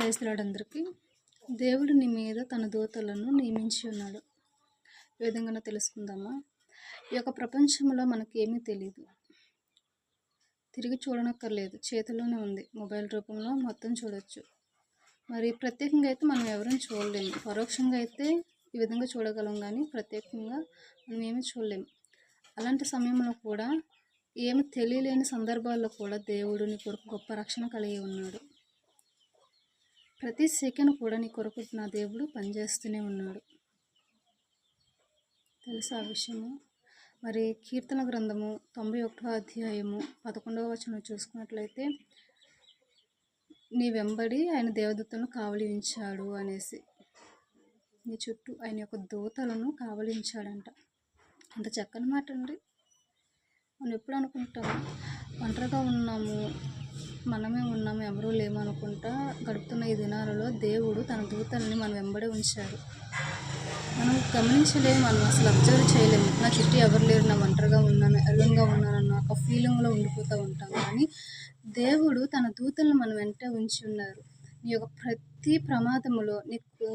ప్రయత్నాడందరికీ దేవుడు నీ మీద తన దూతలను నియమించి ఉన్నాడు. ఏ విధంగా తెలుసుకుందామా? ఈ యొక్క ప్రపంచంలో మనకేమీ తెలియదు తిరిగి చూడనక్కర్లేదు. చేతిలోనే ఉంది. మొబైల్ రూపంలో మొత్తం చూడొచ్చు. మరి ప్రత్యేకంగా అయితే మనం ఎవరిని చూడలేము. పరోక్షంగా అయితే ఈ విధంగా చూడగలం కానీ ప్రత్యేకంగా మనం ఏమీ చూడలేము. అలాంటి సమయంలో కూడా ఏమి తెలియలేని సందర్భాల్లో కూడా దేవుడు నీ కొరకు గొప్ప రక్షణ కలిగి ఉన్నాడు. ప్రతి సెకండ్ కూడా నీ కొరకు నా దేవుడు పనిచేస్తూనే ఉన్నాడు. తెలుసా ఆ విషయము? మరి కీర్తన గ్రంథము తొంభై ఒకటో అధ్యాయము పదకొండవ వచనం చూసుకున్నట్లయితే నీ వెంబడి ఆయన దేవదూతలను కావలించాడు అనేసి. నీ చుట్టూ ఆయన యొక్క దూతలను కావలించాడంట. అంత చక్కని మాట అండి మనం ఎప్పుడు అనుకుంటాము ఒంటరిగా ఉన్నాము. మనమే ఉన్నాము ఎవరూ లేమనుకుంటా గడుపుతున్న ఈ దినాలలో దేవుడు తన దూతల్ని మన వెంబడే ఉంచారు మనం గమనించలేము మనం అసలు అబ్జర్వ్ చేయలేము. నా చుట్టూ ఎవరు లేరు నా ఒంటరిగా ఉన్నాను ఎల్లంగా ఉన్నానన్న ఒక ఫీలింగ్లో ఉండిపోతూ ఉంటాం. కానీ దేవుడు తన దూతలను మన వెంట ఉంచి ఉన్నారు. నీ యొక్క ప్రతి ప్రమాదములో నీకు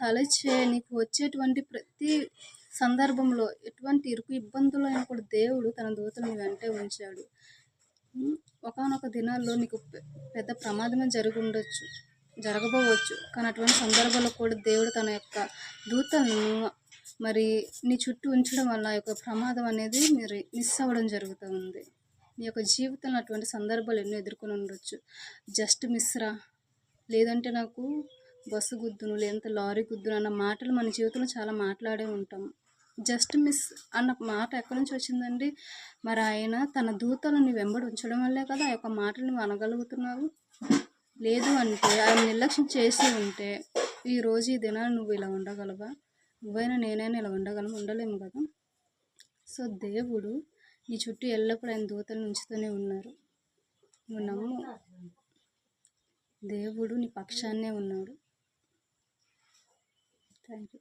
తలచే నీకు వచ్చేటువంటి ప్రతి సందర్భంలో ఎటువంటి ఇరుకు ఇబ్బందులు అయినా కూడా దేవుడు తన దూతలను వెంటే ఉంచాడు. ఒకనొక దినాల్లో నీకు పెద్ద ప్రమాదమే జరిగి జరగబోవచ్చు. కానీ అటువంటి సందర్భాల్లో కూడా దేవుడు తన యొక్క దూతలను మరి నీ చుట్టూ ఉంచడం వల్ల ఆ యొక్క ప్రమాదం అనేది మీరు మిస్ అవ్వడం జరుగుతూ ఉంది నీ యొక్క జీవితంలో అటువంటి సందర్భాలు ఎన్నో ఎదుర్కొని ఉండొచ్చు. జస్ట్ మిస్రా లేదంటే నాకు బస్సు గుద్దును లేదంటే లారీ గుద్దును అన్న మాటలు మన జీవితంలో చాలా మాట్లాడే ఉంటాం. జస్ట్ మిస్ అన్న మాట ఎక్కడి నుంచి వచ్చిందండి? మరి ఆయన తన దూతలను వెంబడి ఉంచడం వల్లే కదా ఆ యొక్క మాటలు అనగలుగుతున్నావు? లేదు అంటే ఆయన నిర్లక్ష్యం చేసి ఉంటే ఈరోజు ఈ దినాన్ని నువ్వు ఇలా ఉండగలవా? నువ్వైనా నేనైనా ఇలా ఉండగలం ఉండలేము కదా? సో దేవుడు నీ చుట్టూ ఎల్లప్పుడూ ఆయన దూతలు ఉంచుతూనే ఉన్నారు. నువ్వు నమ్ము. దేవుడు నీ పక్షాన్నే ఉన్నాడు. Thank you